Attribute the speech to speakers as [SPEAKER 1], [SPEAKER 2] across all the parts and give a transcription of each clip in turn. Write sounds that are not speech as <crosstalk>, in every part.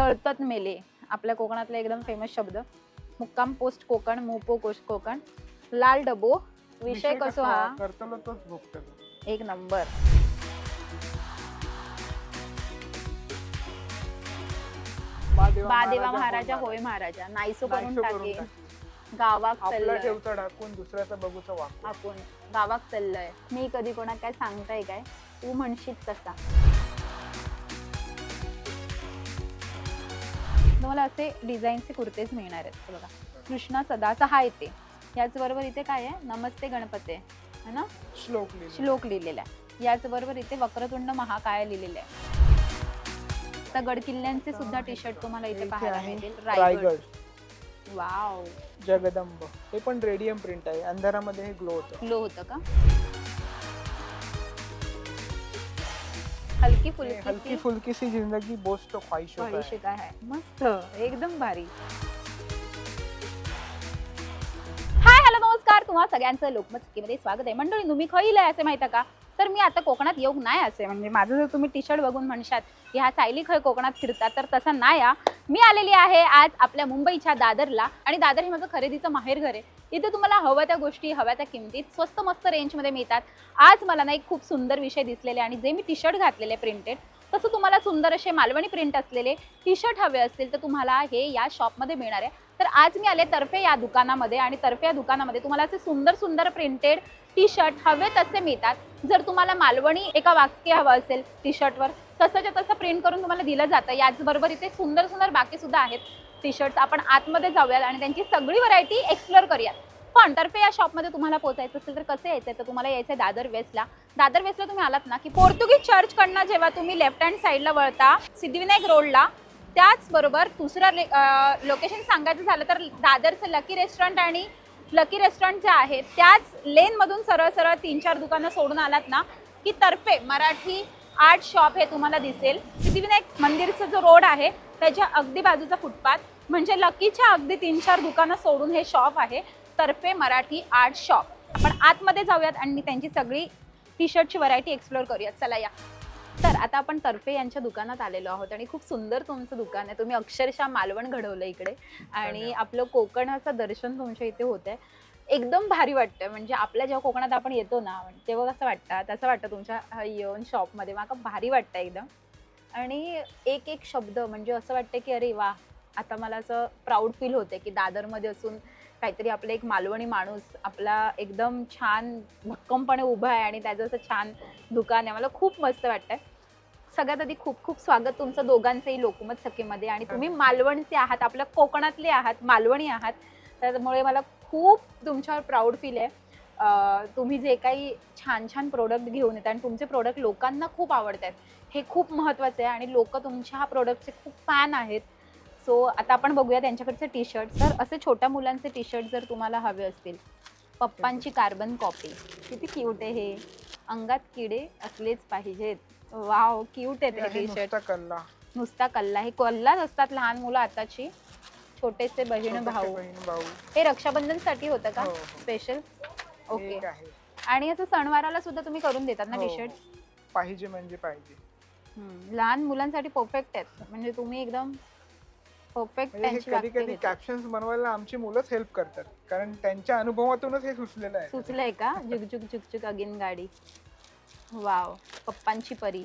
[SPEAKER 1] जळतत मेले. आपल्या कोकणातला एकदम फेमस शब्द. मुक्काम पोस्ट कोकण मोपो कोस्ट कोकण. लाल डबो. विषय कसो हा?
[SPEAKER 2] करतलो तोच भोगतलो
[SPEAKER 1] एक नंबर. बादेवा महाराजा होय महाराजा. नाहीसो करून
[SPEAKER 2] नाहीसो करून
[SPEAKER 1] टाके. गावाक
[SPEAKER 2] आपला
[SPEAKER 1] चाललंय.
[SPEAKER 2] ठेवता ढाकून दुसऱ्याचा बघूचा वापर
[SPEAKER 1] आपण गावाक चाललंय. मी कधी कोणाक काय सांगताय काय? तू म्हणशील तसा. तुम्हाला असे डिझाईनचे कुर्तेच मिळणार आहेत. हे बघा. कृष्णा सदाचा हा येते. याचबरोबर इथे काय आहे? नमस्ते गणपते. है ना?
[SPEAKER 2] श्लोक.
[SPEAKER 1] श्लोक लिहिलेला आहे. याचबरोबर इथे वक्रतुंड महाकाय लिहिलेले आहे. आता गडकिल्ल्यांचे सुद्धा टी शर्ट तुम्हाला इथे पाहायला मिळतील.
[SPEAKER 2] रायगड.
[SPEAKER 1] वाव.
[SPEAKER 2] जगदंब. हे पण रेडियम प्रिंट आहे. अंधारामध्ये हे ग्लो होतं.
[SPEAKER 1] लो होतं का? हलकी
[SPEAKER 2] हे
[SPEAKER 1] फुलकी
[SPEAKER 2] हलकी फुलकी सी जिंदगी ख्वाहिशों का
[SPEAKER 1] ख्वाहिश
[SPEAKER 2] है.
[SPEAKER 1] काय आहे. मस्त. एकदम भारी. हाय हॅलो नमस्कार. तुम्हा सगळ्यांचं लोकमत मध्ये स्वागत आहे. मंडळी तुम्ही खैल आहे असे माहिती का? तर मी आता कोकणात योग नाही असे. म्हणजे माझं जर तुम्ही टी शर्ट बघून म्हणशात की ह्या सायली खय कोकणात फिरतात तर तसा नाही या मी आलेली आहे आज आपल्या मुंबईच्या दादरला आणि दादर हे माझं खरेदीचं माहेरघर आहे. इथे तुम्हाला हव्या त्या गोष्टी हव्या त्या किमतीत स्वस्त मस्त रेंजमध्ये मिळतात. आज मला ना एक खूप सुंदर विषय दिसलेले आणि जे मी टी शर्ट घातलेले प्रिंटेड तसं तुम्हाला सुंदर असे मालवणी प्रिंट असलेले टी शर्ट हवे असतील तर तुम्हाला हे या शॉपमध्ये मिळणार आहे. तर आज मी आले तर्फे या दुकानामध्ये आणि तर्फे या दुकानामध्ये तुम्हाला असे सुंदर सुंदर प्रिंटेड टी शर्ट हवे तसे मिळतात. जर तुम्हाला मालवणी एका वाक्य हवं असेल टी शर्टवर तसंच्या तसं प्रिंट करून तुम्हाला दिलं जातं. याचबरोबर इथे सुंदर सुंदर बाकी सुद्धा आहेत. टी शर्ट आपण आतमध्ये जाऊयात आणि त्यांची सगळी व्हरायटी एक्सप्लोर करूयात. हो, पण तर्फे या शॉपमध्ये तुम्हाला पोहोचायचं असेल तर कसं यायचं तर तुम्हाला यायचं आहे दादर वेस्टला. दादर वेस्टला तुम्ही आलात ना की पोर्तुगीज चर्च कडनं जेव्हा तुम्ही लेफ्ट हँड साईडला वळता सिद्धिविनायक रोडला त्याचबरोबर दुसरं लोकेशन सांगायचं झालं तर दादरचं लकी रेस्टॉरंट आणि लकी रेस्टॉरंट जे आहे त्याच लेनमधून सरळ सरळ तीन चार दुकानं सोडून आलात ना की तर्फे मराठी आर्ट शॉप हे तुम्हाला दिसेल. सिद्धिविनायक मंदिरचा जो रोड आहे त्याच्या अगदी बाजूचा फुटपाथ म्हणजे लकीच्या अगदी तीन चार दुकानं सोडून हे शॉप आहे. तर्फे मराठी आर्ट शॉप. आपण आतमध्ये जाऊयात आणि त्यांची सगळी टी शर्टची व्हरायटी एक्सप्लोर करूयात. चला या. तर आता आपण तर्फे यांच्या दुकानात आलेलो आहोत आणि खूप सुंदर तुमचं दुकान आहे. तुम्ही अक्षरशः मालवण घडवलं इकडे. आणि. आपलं कोकणाचं दर्शन तुमच्या इथे होत आहे एकदम भारी वाटतं म्हणजे आपल्या जेव्हा कोकणात आपण येतो ना तेव्हा कसं वाटतं? तसं वाटतं तुमच्या येऊन शॉपमध्ये. मला भारी वाटतं एकदम. आणि एक एक शब्द म्हणजे असं वाटतं की अरे वा आता मला असं प्राऊड फील होते की दादरमध्ये असून काहीतरी आपलं एक मालवणी माणूस आपला एकदम छान भक्कमपणे उभा आहे आणि त्याचं असं छान दुकान आहे. मला खूप मस्त वाटतंय. सगळ्यात आधी खूप खूप स्वागत तुमचं दोघांचंही लोकमत सखीमध्ये. आणि तुम्ही मालवणचे आहात आपल्या कोकणातले आहात मालवणी आहात. त्यामुळे मला खूप तुमच्यावर प्राऊड फील आहे. तुम्ही जे काही छान छान प्रोडक्ट घेऊन येतात आणि तुमचे प्रोडक्ट लोकांना खूप आवडत आहेत हे खूप महत्त्वाचं आहे आणि लोक तुमच्या हा प्रोडक्टचे खूप फॅन आहेत. सो आता आपण बघूया त्यांच्याकडचे टी शर्ट तर असे छोट्या मुलांचे टी शर्ट जर तुम्हाला हवे असतील पप्पांची कार्बन कॉपी किती क्यूट आहे हे. अंगात किडे असलेच पाहिजेत. वाव क्यूट
[SPEAKER 2] हे
[SPEAKER 1] हे
[SPEAKER 2] आहे
[SPEAKER 1] टी शर्ट
[SPEAKER 2] नुसता कल्ला.
[SPEAKER 1] नुसता कल्ला. हे कल्लाच असतात लहान मुलं आताची. छोटेसे बहीण भाऊ.
[SPEAKER 2] भाऊ.
[SPEAKER 1] हे रक्षाबंधनसाठी होतं का?
[SPEAKER 2] हो, हो.
[SPEAKER 1] स्पेशल ओके
[SPEAKER 2] आहे.
[SPEAKER 1] आणि असं सणवाराला सुद्धा तुम्ही करून देतात ना
[SPEAKER 2] हो,
[SPEAKER 1] टी
[SPEAKER 2] हो.
[SPEAKER 1] शर्ट
[SPEAKER 2] पाहिजे म्हणजे पाहिजे.
[SPEAKER 1] लहान मुलांसाठी परफेक्ट आहेत. म्हणजे तुम्ही एकदम परफेक्ट
[SPEAKER 2] हे
[SPEAKER 1] त्यांची
[SPEAKER 2] कधी कधी. कॅप्शन्स बनवायला आमची मुलंच हेल्प करतात. कारण त्यांच्या अनुभवातूनच हे सुचलेलं आहे.
[SPEAKER 1] सुचलंय का? झुकझुक झुकझुक अगेन गाडी. वाव पप्पांची परी.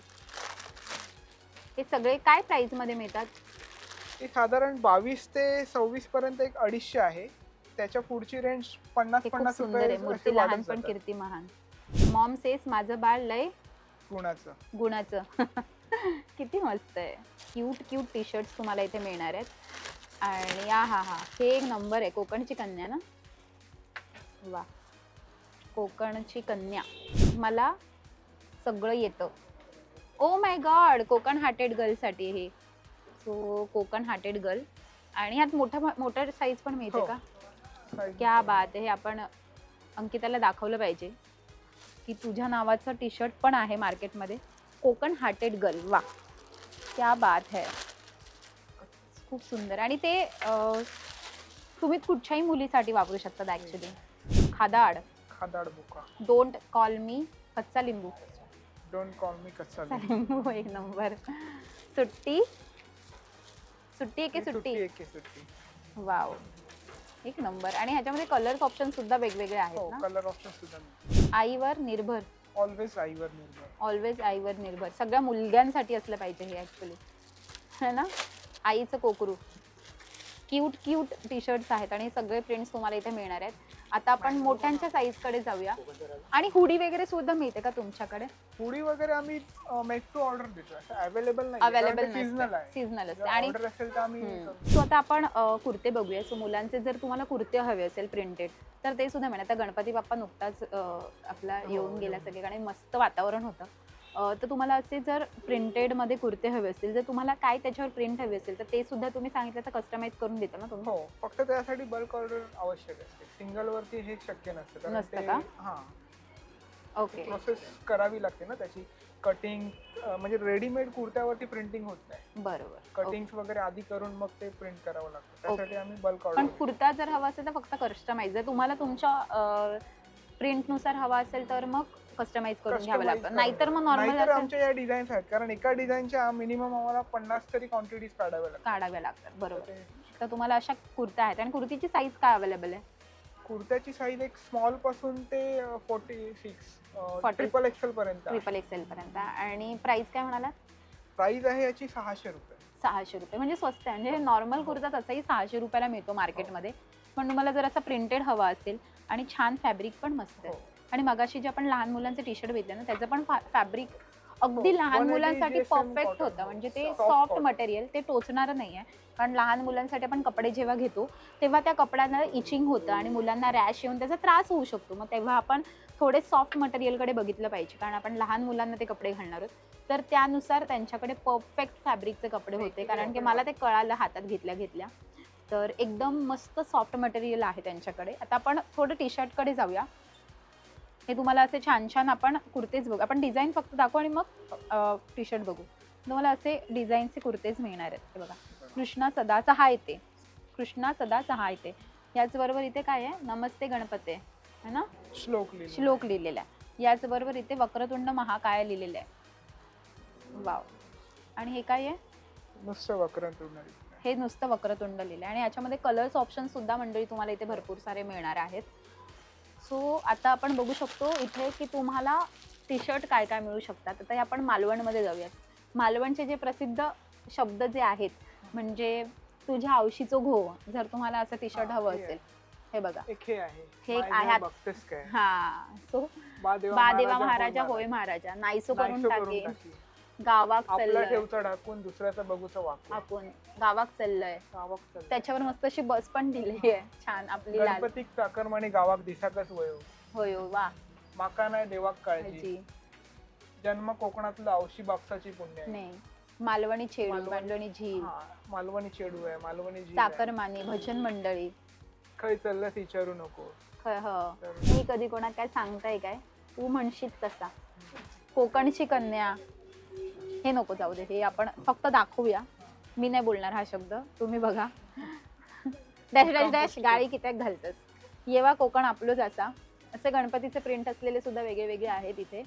[SPEAKER 1] हे सगळे काय प्राइसमध्ये मिळतात?
[SPEAKER 2] ते साधारण बावीस ते सव्वीस पर्यंत एक अडीचशे आहे. त्याच्या पुढची रेंज पन्नास
[SPEAKER 1] हे खूप
[SPEAKER 2] पन्नास
[SPEAKER 1] सुंदर आहे. मूर्ती लहान पण कीर्ती महान मॉम सेस माझं बाळ लय
[SPEAKER 2] गुणाचं.
[SPEAKER 1] गुणाचं. <laughs> <laughs> किती मस्त आहे. क्यूट क्यूट टी शर्ट्स तुम्हाला इथे मिळणार आहेत. आणि हा हा हा. हे एक नंबर आहे कोकणची कन्या ना? वा. कोकणची कन्या. मला सगळं येतं. Oh my God Konkan hearted गर्लसाठी हे. सो कोकण हार्टेड गर्ल आणि ह्यात मोठा मोठा साईज पण मिळते
[SPEAKER 2] हो.
[SPEAKER 1] का? क्या बात हे आपण अंकिताला दाखवलं पाहिजे. की तुझ्या नावाचं टी शर्ट पण आहे मार्केटमध्ये कोकण हार्टेड गर्ल वा क्या बात है. खूप सुंदर. आणि ते अं, तुम्ही कुठच्याही मुलीसाठी वापरू शकतात ॲक्च्युली खादाड.
[SPEAKER 2] खादाड बुका.
[SPEAKER 1] डोंट कॉल मी कच्चा लिंबू.
[SPEAKER 2] डोंट कॉल मी कच्चा
[SPEAKER 1] कच्चा लिंबू. <laughs> एक नंबर. सुट्टी? सुट्टी आहे की
[SPEAKER 2] ही
[SPEAKER 1] सुट्टी?
[SPEAKER 2] एक आहे सुट्टी.
[SPEAKER 1] वाव. एक नंबर. आणि ह्याच्यामध्ये कलर्स ऑप्शन सुद्धा वेगवेगळे
[SPEAKER 2] हो
[SPEAKER 1] आहेत ना?
[SPEAKER 2] कलर ऑप्शन सुद्धा.
[SPEAKER 1] आईवर निर्भर.
[SPEAKER 2] ऑलवेज आईवर निर्भर.
[SPEAKER 1] ऑलवेज आईवर निर्भर. सगळ्या मुलग्यांसाठी असलं पाहिजे हे ऍक्च्युली है ना? आईचं कोकरू. क्यूट क्यूट टी शर्ट्स आहेत आणि सगळे प्रिंट्स तुम्हाला इथे मिळणार आहेत. आता आपण मोठ्यांच्या साईजकडे जाऊया. आणि हुडी वगैरे सुद्धा मिळते का तुमच्याकडे?
[SPEAKER 2] पुडी वगैरे आम्ही मेक टू ऑर्डर देतो असं अवेलेबल नाही
[SPEAKER 1] अवेलेबल
[SPEAKER 2] सीझनल आहे.
[SPEAKER 1] सीझनल असते. आणि
[SPEAKER 2] ऑर्डर असेल तर आम्ही.
[SPEAKER 1] सो आता आपण अ, कुर्ते बघूया. सो मुलांचे जर तुम्हाला कुर्ते हवे असेल प्रिंटेड तर ते सुद्धा मिळेल आता गणपती बाप्पा नुकताच अ, आपला
[SPEAKER 2] हो,
[SPEAKER 1] येऊन गेला. सगळीकडे. मस्त वातावरण होतं. तर तुम्हाला असे जर प्रिंटेडमध्ये कुर्ते हवे असतील जर तुम्हाला काय त्याच्यावर प्रिंट हवे असेल तर ते सुद्धा तुम्ही सांगितलं तर कस्टमाइज करून देता ना तुम्ही?
[SPEAKER 2] हो फक्त त्यासाठी बल्क ऑर्डर आवश्यक असते. सिंगल वरती हे शक्य नसतं
[SPEAKER 1] नसतं का?
[SPEAKER 2] हा.
[SPEAKER 1] ओके
[SPEAKER 2] प्रोसेस करावी लागते ना त्याची. कटिंग म्हणजे रेडीमेड कुर्त्यावरती प्रिंटिंग होत नाही.
[SPEAKER 1] बरोबर.
[SPEAKER 2] कटिंग वगैरे आधी करून मग ते प्रिंट करावं लागतं. त्यासाठी आम्ही बल्क
[SPEAKER 1] पण
[SPEAKER 2] ऑर्डर
[SPEAKER 1] कुर्ता जर हवा असेल तर फक्त कस्टमाइज जर तुम्हाला तुमच्या प्रिंटनुसार हवा असेल तर मग कस्टमाइज करून घ्यावं लागतं. नाहीतर मग नॉर्मल
[SPEAKER 2] नाहीतर
[SPEAKER 1] असेल
[SPEAKER 2] आमच्या या डिझाईन्स आहेत. कारण एका डिझाईनच्या मिनिमम आम्हाला पन्नास तरी क्वांटिटीज काढाव्या लागतात.
[SPEAKER 1] काढाव्या लागतात. बरोबर.
[SPEAKER 2] ते
[SPEAKER 1] तर तुम्हाला अशा कुर्त्या आहेत. आणि कुर्तीची साईज काय अवेलेबल आहे?
[SPEAKER 2] कुर्त्याची साईज एक स्मॉलपासून ते फोर्टी सिक्स
[SPEAKER 1] 40
[SPEAKER 2] ट्रिपल एक्सेल पर्यंत
[SPEAKER 1] ट्रिपल एक्सेल पर्यंत. आणि प्राइस काय म्हणाला?
[SPEAKER 2] प्राइस आहे याची सहाशे रुपये.
[SPEAKER 1] सहाशे रुपये. म्हणजे स्वस्त आहे. म्हणजे नॉर्मल कुर्ता तसाही सहाशे रुपयाला मिळतो मार्केटमध्ये पण तुम्हाला जर असा प्रिंटेड हवा असेल आणि छान फॅब्रिक पण मस्त आहे.
[SPEAKER 2] हो.
[SPEAKER 1] आणि मगाशी जे आपण लहान मुलांचे टी शर्ट घेतले ना त्याचं पण फॅब्रिक अगदी
[SPEAKER 2] हो,
[SPEAKER 1] लहान
[SPEAKER 2] 180
[SPEAKER 1] मुलांसाठी परफेक्ट. होतं. म्हणजे ते सॉफ्ट. मटेरियल ते टोचणारं नाही आहे कारण लहान मुलांसाठी आपण कपडे जेव्हा घेतो तेव्हा त्या कपड्यांना इचिंग होतं आणि मुलांना रॅश येऊन त्याचा त्रास होऊ शकतो. मग तेव्हा आपण थोडे सॉफ्ट मटेरियलकडे बघितलं पाहिजे. कारण आपण लहान मुलांना ते कपडे घालणार आहोत. तर त्यानुसार त्यांच्याकडे परफेक्ट फॅब्रिकचे कपडे होते. कारण की मला ते कळालं हातात घेतल्या घेतल्या. तर एकदम मस्त सॉफ्ट मटेरियल आहे त्यांच्याकडे. आता आपण थोडं टी शर्टकडे जाऊया. हे तुम्हाला असे छान छान आपण कुर्तेच बघू. आपण डिझाईन फक्त दाखवू आणि मग टी शर्ट बघू. तुम्हाला असे डिझाईनचे कुर्तेच मिळणार आहेत. हे बघा. कृष्णा सदा सहा येते कृष्णा सदा सहा येते याचबरोबर इथे काय आहे? नमस्ते गणपते. है ना?
[SPEAKER 2] श्लोक.
[SPEAKER 1] श्लोक लिहिलेला आहे. याचबरोबर इथे वक्रतुंड महाकाय लिहिलेलं आहे. वाव. आणि हे काय आहे?
[SPEAKER 2] नुसतं वक्रतुंड
[SPEAKER 1] हे नुसतं वक्रतुंड लिहिलं आहे आणि याच्यामध्ये कलर्स ऑप्शन सुद्धा मंडळी तुम्हाला इथे भरपूर सारे मिळणार आहेत. सो आता आपण बघू शकतो इथे की तुम्हाला टी शर्ट काय काय मिळू शकतात. आता हे आपण मालवणमध्ये जाऊयात. मालवणचे जे प्रसिद्ध शब्द जे आहेत म्हणजे तुझ्या आवशीचो घो जर तुम्हाला असं टी शर्ट हवं असेल. हे बघा.
[SPEAKER 2] हे आहे.
[SPEAKER 1] हे हा सो
[SPEAKER 2] बा देवा महाराजा, होय
[SPEAKER 1] महाराजा. नाहीसो करून टाकी. गावाक
[SPEAKER 2] आपला
[SPEAKER 1] चाललंय.
[SPEAKER 2] ठेवचा दुसऱ्याचा बघूचा वाक
[SPEAKER 1] आपण गावाक चाललंय.
[SPEAKER 2] गावाक चाललंय.
[SPEAKER 1] त्याच्यावर मस्त अशी बस पण दिली आहे छान आपली लाल.
[SPEAKER 2] गणपतीक चाकरमाने गावाक दिसाकच वयो
[SPEAKER 1] होय हो, वा.
[SPEAKER 2] माका नाही देवाक काळजी. जन्म कोकणातलं औशी बापसाची पुण्य आहे.
[SPEAKER 1] नाही मालवणी छेडू
[SPEAKER 2] मालवणी-
[SPEAKER 1] मालवणी झील.
[SPEAKER 2] हा, मालवणी चेडू आहे मालवणी जी आहे.
[SPEAKER 1] चाकरमानी भजन मंडळी.
[SPEAKER 2] खय चाललंस विचारू नको.
[SPEAKER 1] ह.
[SPEAKER 2] तर
[SPEAKER 1] मी कधी कोणा काय सांगताय काय? तू म्हणशील तसा. कोकणची कन्या. हे नको जाऊ दे हे आपण फक्त दाखवूया. मी नाही बोलणार हा शब्द तुम्ही बघा. डॅश डॅश डॅश गाडी कित्याक घालतस? येवा कोकण आपलोच असा. असे गणपतीचे प्रिंट असलेले सुद्धा वेगळे वेगळे आहेत इथे.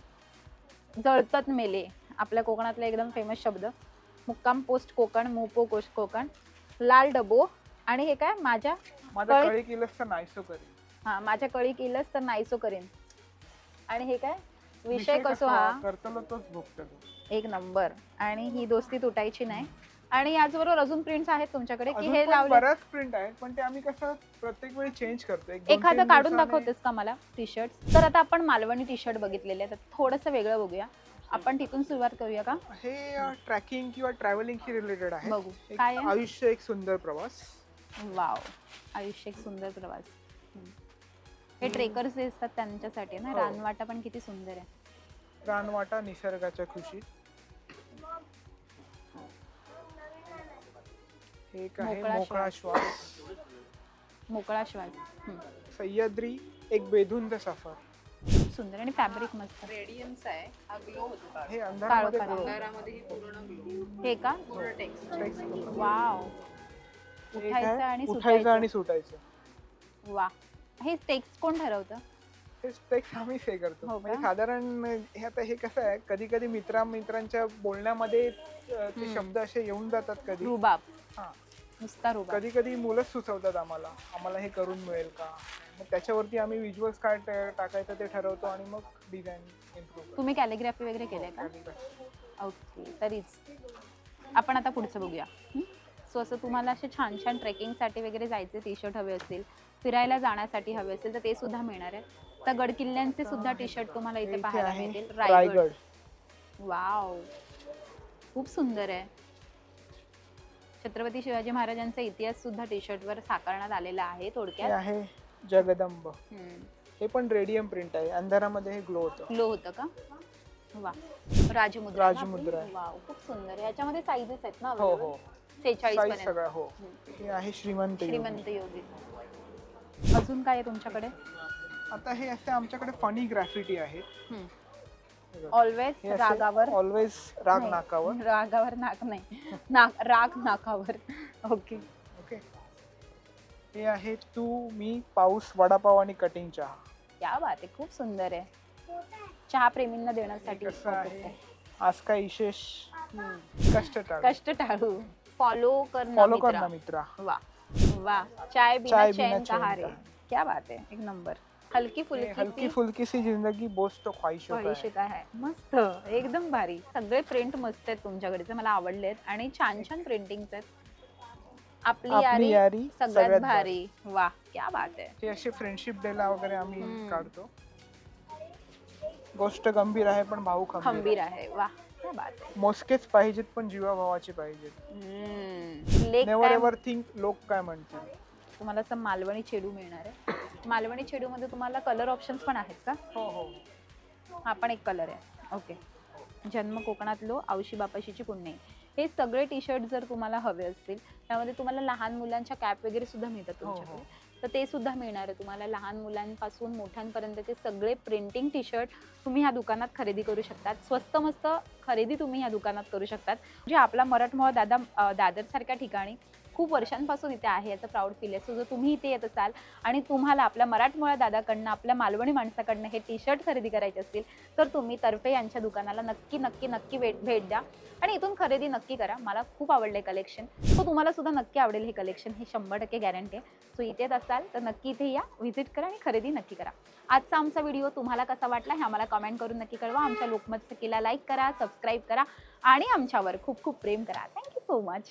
[SPEAKER 1] जळतत मेले आपल्या कोकणातला एकदम फेमस शब्द. मुक्काम पोस्ट कोकण मोपो कोश कोकण लाल डबो आणि हे काय? माझ्या
[SPEAKER 2] माझा
[SPEAKER 1] कळी-
[SPEAKER 2] केलंस तर नाहीसो करी
[SPEAKER 1] हा माझ्या कळी केलंच तर नाहीसो करेन. आणि हे काय? विषय कसो हा
[SPEAKER 2] करतलो तोच
[SPEAKER 1] एक नंबर. आणि ही दोस्ती तुटायची नाही. आणि याचबरोबर अजून प्रिंट्स आहेत तुमच्याकडे की
[SPEAKER 2] अजून
[SPEAKER 1] हे
[SPEAKER 2] पण
[SPEAKER 1] लावले
[SPEAKER 2] बऱ्याच प्रिंट आहेत पण ते आम्ही कसं प्रत्येक वेळी चेंज करतो. एक दोन
[SPEAKER 1] एखादं
[SPEAKER 2] तीन
[SPEAKER 1] काढून
[SPEAKER 2] दिवसाने-
[SPEAKER 1] दाखवतेस का मला? टी शर्ट तर आता आपण मालवणी टी शर्ट बघितलेले आहेत. तर थोडंसं वेगळं बघूया. आपण तिथून सुरुवात करूया का?
[SPEAKER 2] हे ट्रॅकिंग किंवा ट्रॅव्हलिंगशी रिलेटेड आहे.
[SPEAKER 1] बघू.
[SPEAKER 2] एक
[SPEAKER 1] काय आहे?
[SPEAKER 2] आयुष्य एक सुंदर प्रवास.
[SPEAKER 1] वाव. आयुष्य एक सुंदर प्रवास. हम्म. हे ट्रेकर्स जे असतात त्यांच्यासाठी ना.
[SPEAKER 2] हो.
[SPEAKER 1] रानवाटा पण किती सुंदर आहे.
[SPEAKER 2] रानवाटा निसर्गाच्या खुशीत. एक आहे
[SPEAKER 1] मोकळा
[SPEAKER 2] मोकळा श्वास.
[SPEAKER 1] मोकळा श्वास. हम्म.
[SPEAKER 2] सह्याद्री एक बेधुंद सफर.
[SPEAKER 1] सुंदर आणि फॅब्रिक मस्त.
[SPEAKER 3] रेडियन्स आहे. हा ग्लो होतो काळा.
[SPEAKER 2] हे अंधारामध्ये glow
[SPEAKER 3] अंधारामध्ये ही पूर्ण glow.
[SPEAKER 1] हे का?
[SPEAKER 3] पूर्ण टेक्स्ट
[SPEAKER 2] Text.
[SPEAKER 1] वाव.
[SPEAKER 2] हे
[SPEAKER 1] उठायचं? आणि
[SPEAKER 2] उठायचं
[SPEAKER 1] सुटायचं.
[SPEAKER 2] आणि सुटायचं.
[SPEAKER 1] वा. हे टेक्स्ट कोण ठरवतं?
[SPEAKER 2] हे स्पेक्स आम्हीच हे करतो.
[SPEAKER 1] हो का?
[SPEAKER 2] म्हणजे साधारण हे आता हे कसं आहे? कधी कधी मित्रा मित्रांच्या बोलण्यामध्ये अं, ते
[SPEAKER 1] हम्म.
[SPEAKER 2] शब्द असे येऊन जातात कधी.
[SPEAKER 1] रुबाब.
[SPEAKER 2] हा.
[SPEAKER 1] नुसता रुबाब.
[SPEAKER 2] कधी कधी मुलंच सुचवतात आम्हाला आम्हाला हे करून मिळेल का? मग त्याच्यावरती आम्ही विज्युअल्स काय टा- टाकायचं ते ठरवतो आणि मग डिझाईन इम्प्रूव्ह
[SPEAKER 1] तुम्ही कॅलिग्राफी वगैरे केलंय का? ओके तरीच. आपण आता पुढचं बघूया. सो असं तुम्हाला असे छान छान ट्रेकिंगसाठी वगैरे जायचे टी शर्ट हवे असतील फिरायला जाण्यासाठी हवे असेल तर ते सुद्धा मिळणार आहे. तर गड किल्ल्यांचे सुद्धा टी शर्ट तुम्हाला इथे पाहायला मिळतील. रायगड. वाव खूप सुंदर आहे. छत्रपती शिवाजी महाराजांचा इतिहास सुद्धा टी शर्टवर साकारण्यात आलेला आहे
[SPEAKER 2] हे
[SPEAKER 1] थोडक्यात.
[SPEAKER 2] आहे जगदंब. हे पण रेडियम प्रिंट आहे. अंधारामध्ये हे ग्लो होतं.
[SPEAKER 1] ग्लो होतं का? वा. राजमुद्रा
[SPEAKER 2] राजमुद्रा आहे.
[SPEAKER 1] वाव खूप सुंदर. याच्यामध्ये साईजेस आहेत ना
[SPEAKER 2] हो हो.
[SPEAKER 1] सेहेचाळीस
[SPEAKER 2] साईज
[SPEAKER 1] पर्यंत.
[SPEAKER 2] सगळा हो.
[SPEAKER 1] हम्म.
[SPEAKER 2] हे आहे श्रीमंत योगी.
[SPEAKER 1] श्रीमंत योगी. अजून काय आहे तुमच्याकडे?
[SPEAKER 2] आता हे असे आमच्याकडे फनी ग्रॅफिटी आहे.
[SPEAKER 1] ऑलवेज रागावर.
[SPEAKER 2] ऑलवेज राग
[SPEAKER 1] नाही,
[SPEAKER 2] नाकावर.
[SPEAKER 1] रागावर नाक नाही. नाक राग नाकावर. ओके
[SPEAKER 2] ओके हे आहे तू मी पाऊस वडापाव आणि कटिंग चहा.
[SPEAKER 1] क्या बात आहे खूप सुंदर आहे. चहा प्रेमींना देण्यासाठी
[SPEAKER 2] हे कसं आहे? आज काय विशेष?
[SPEAKER 1] हम्म.
[SPEAKER 2] कष्ट टाळ.
[SPEAKER 1] कष्ट टाळू. फॉलो
[SPEAKER 2] फॉलो कर ना मित्रा.
[SPEAKER 1] वा वा चाय बिना
[SPEAKER 2] चाय बिना चैन?
[SPEAKER 1] क्या बात आहे एक नंबर. हलकी फुलकी
[SPEAKER 2] हलकी फुलकी सी जिंदगी बोस तो ख्वाहिशों का है.
[SPEAKER 1] आहे. मस्त एकदम भारी. सगळे प्रिंट मस्त आहेत तुमच्याकडचे मला आवडलेत. आणि छान छान प्रिंटिंग आहेत. आपली
[SPEAKER 2] आपली
[SPEAKER 1] यारी
[SPEAKER 2] यारी
[SPEAKER 1] सगळ्यात भारी. वा क्या बात आहे.
[SPEAKER 2] असे फ्रेंडशिप डे ला वगैरे आम्ही. काढतो. गोष्ट गंभीर आहे पण भाऊ खंबीर
[SPEAKER 1] खंबीर आहे. वा क्या बात आहे.
[SPEAKER 2] मोजकेच पाहिजेत पण जीवाभावाचे पाहिजेत.
[SPEAKER 1] हम्म. लेक
[SPEAKER 2] नेवर
[SPEAKER 1] काय
[SPEAKER 2] एव्हर थिंक लोक काय म्हणतील
[SPEAKER 1] तुम्हाला असं मालवणी चेडू मिळणार आहे. मालवणी चेडू मध्ये तुम्हाला कलर ऑप्शन्स पण आहेत का?
[SPEAKER 2] हो हो.
[SPEAKER 1] हा पण एक कलर आहे. ओके जन्म कोकणातलो आवशी बापाशीची पुण्य हे सगळे टी शर्ट जर तुम्हाला हवे असतील त्यामध्ये तुम्हाला लहान मुलांच्या कॅप वगैरे सुद्धा मिळतात
[SPEAKER 2] हो, हो.
[SPEAKER 1] तुमच्याकडे. तर ते सुद्धा मिळणार आहे तुम्हाला लहान मुलांपासून मोठ्यांपर्यंतचे सगळे प्रिंटिंग टी शर्ट तुम्ही ह्या दुकानात खरेदी करू शकतात. स्वस्त मस्त खरेदी तुम्ही ह्या दुकानात करू शकतात. म्हणजे आपला मराठमोळा दादा दादरसारख्या ठिकाणी खूप वर्षांपासून इथे आहे याचं प्राऊड फील आहे. सो जर तुम्ही इथे येत असाल आणि तुम्हाला आपल्या मराठमोळ्या दादाकडनं आपल्या मालवणी माणसाकडनं हे टी शर्ट खरेदी करायचे असतील तर तुम्ही तर्फे यांच्या दुकानाला नक्की नक्की नक्की भेट भेट द्या. आणि इथून खरेदी नक्की करा. मला खूप आवडलं कलेक्शन सो तुम्हाला सुद्धा नक्की आवडेल हे कलेक्शन हे शंभर टक्के गॅरंटी आहे. सो इथे येत असाल तर नक्की इथे या व्हिजिट करा आणि खरेदी नक्की करा. आजचा आमचा व्हिडिओ तुम्हाला कसा वाटला हे आम्हाला कमेंट करून नक्की कळवा. आमच्या लोकमत सखीला लाईक करा सबस्क्राईब करा आणि आमच्यावर खूप खूप प्रेम करा. Thank you so much